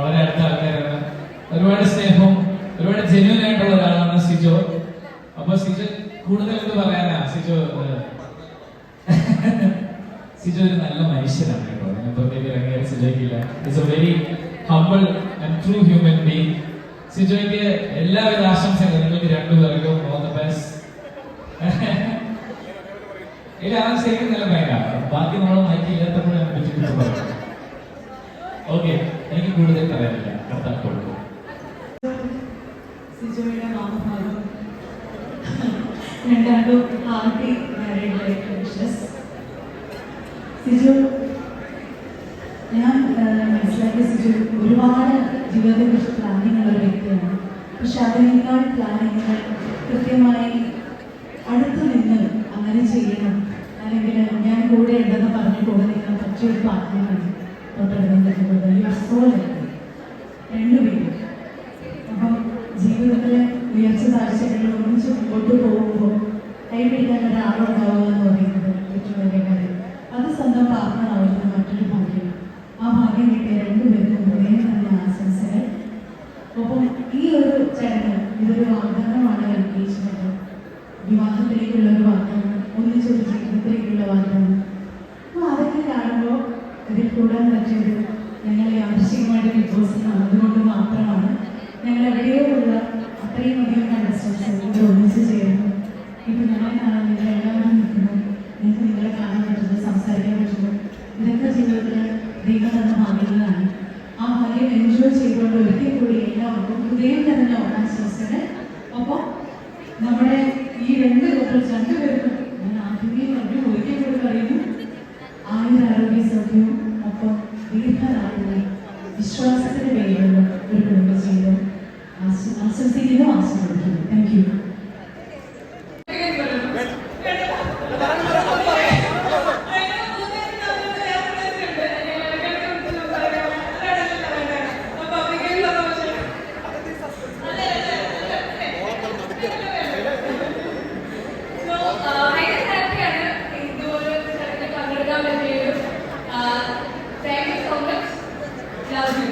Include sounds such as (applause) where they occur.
വളരെ അടുത്ത ആൾക്കാരാണ്. ഒരുപാട് സ്നേഹവും ഒരുപാട് ജെന്യൂൻ ആയിട്ടുള്ള ഒരാളാണ് സിജോ. അപ്പൊ സിജോ കൂടുതൽ എന്ത് പറയാനാ? സിജോ (laughs) സിജോ ഒരു നല്ല മനുഷ്യനാണ് കേട്ടോ. ഞാൻ പ്രത്യേക ഇറങ്ങിയാൽ സിജോയ്ക്കില്ല. It's a very humble and true human being സിജോയ്ക്ക് എല്ലാവിധ ആശംസകളും. നിങ്ങൾക്ക് രണ്ടുപേർക്കും ഓൾ ദ ബെസ്റ്റ് (laughs) ഇല്ല അത് ശരിക്കും നല്ല ബാക്കി നമ്മൾ പറയാം ഓക്കെ എനിക്ക് കൂടുതൽ പറയാനില്ല. കത്താൻ കൊടുക്കും. സിജോയുടെ മാമഭാഗം. രണ്ടാമതും ഹാപ്പി മാരീഡ് സിജു ഞാൻ മനസ്സിലാക്കിയ സിജു ഒരുപാട് ജീവിതത്തെക്കുറിച്ച് പ്ലാനിങ് ഉള്ള ഒരു വ്യക്തിയാണ്. പക്ഷെ അതിനേക്കാൾ പ്ലാനിങ്ങുകൾ കൃത്യമായി അടുത്ത് നിന്ന് അങ്ങനെ ചെയ്യണം. അല്ലെങ്കിൽ ഞാൻ കൂടെ ഉണ്ടെന്ന് പറഞ്ഞ് കൂടെ നിൽക്കാൻ പറ്റിയൊരു പാർട്ട്ണറാണ് തൊട്ടടുത്ത് നിൽക്കുന്നത് യു ആർ സോ ലക്കി രണ്ടുപേരും അപ്പം ജീവിതത്തിലെ ഉയർച്ച താഴ്ചകളിൽ ഒന്നിച്ച് മുമ്പോട്ട് പോകുമ്പോൾ കൈപിടിക്കാൻ ഒരാളുണ്ടാവുക എന്ന് പറയുന്നത് ഏറ്റവും വലിയ കാര്യം. അത് സ്വന്തം പാർട്ട്ണറാവുന്ന മറ്റൊരു ഭാഗ്യം. ആ ഭാഗ്യം കിട്ടിയ രണ്ടുപേർക്കും ഒരേ നല്ല ആശംസകൾ. ഒപ്പം ഈ ഒരു ചടങ്ങ് ഇതൊരു വാഗ്ദാനമാണ് എൻഗേജ്മെന്റ് വിവാഹത്തിലേക്കുള്ള ഒരു വാഗ്ദാനം ഒന്നിച്ചൊരു ജീവിതത്തിലേക്കുള്ള വാഗ്ദാനം. അപ്പോൾ അതൊക്കെ കാണുമ്പോൾ ഇതിൽ കൂടാൻ ഇതൊക്കെ ജീവിതത്തിൽ ദൈവം തന്ന ഭാഗ്യങ്ങളാണ് ആ ഭാഗ്യം എൻജോയ് ചെയ്തുകൊണ്ട് ഒരിക്കൽ കൂടി എല്ലാവർക്കും ഹൃദയം തന്നെ ഓണാശംസകൾ. ഒപ്പം നമ്മുടെ ഈ രണ്ട് കപ്പിൾസ് രണ്ടുപേർക്കും ഞാൻ ആദ്യമേ പറഞ്ഞു ഒരിക്കൽ കൂടി പറയുന്നു ആയുര ആരോഗ്യ സൗഖ്യവും ഒപ്പം ദീർഘനാളുള്ള വിശ്വാസത്തിന്റെ പേരിലുള്ള all agree. Uh, thank you so much. Love you.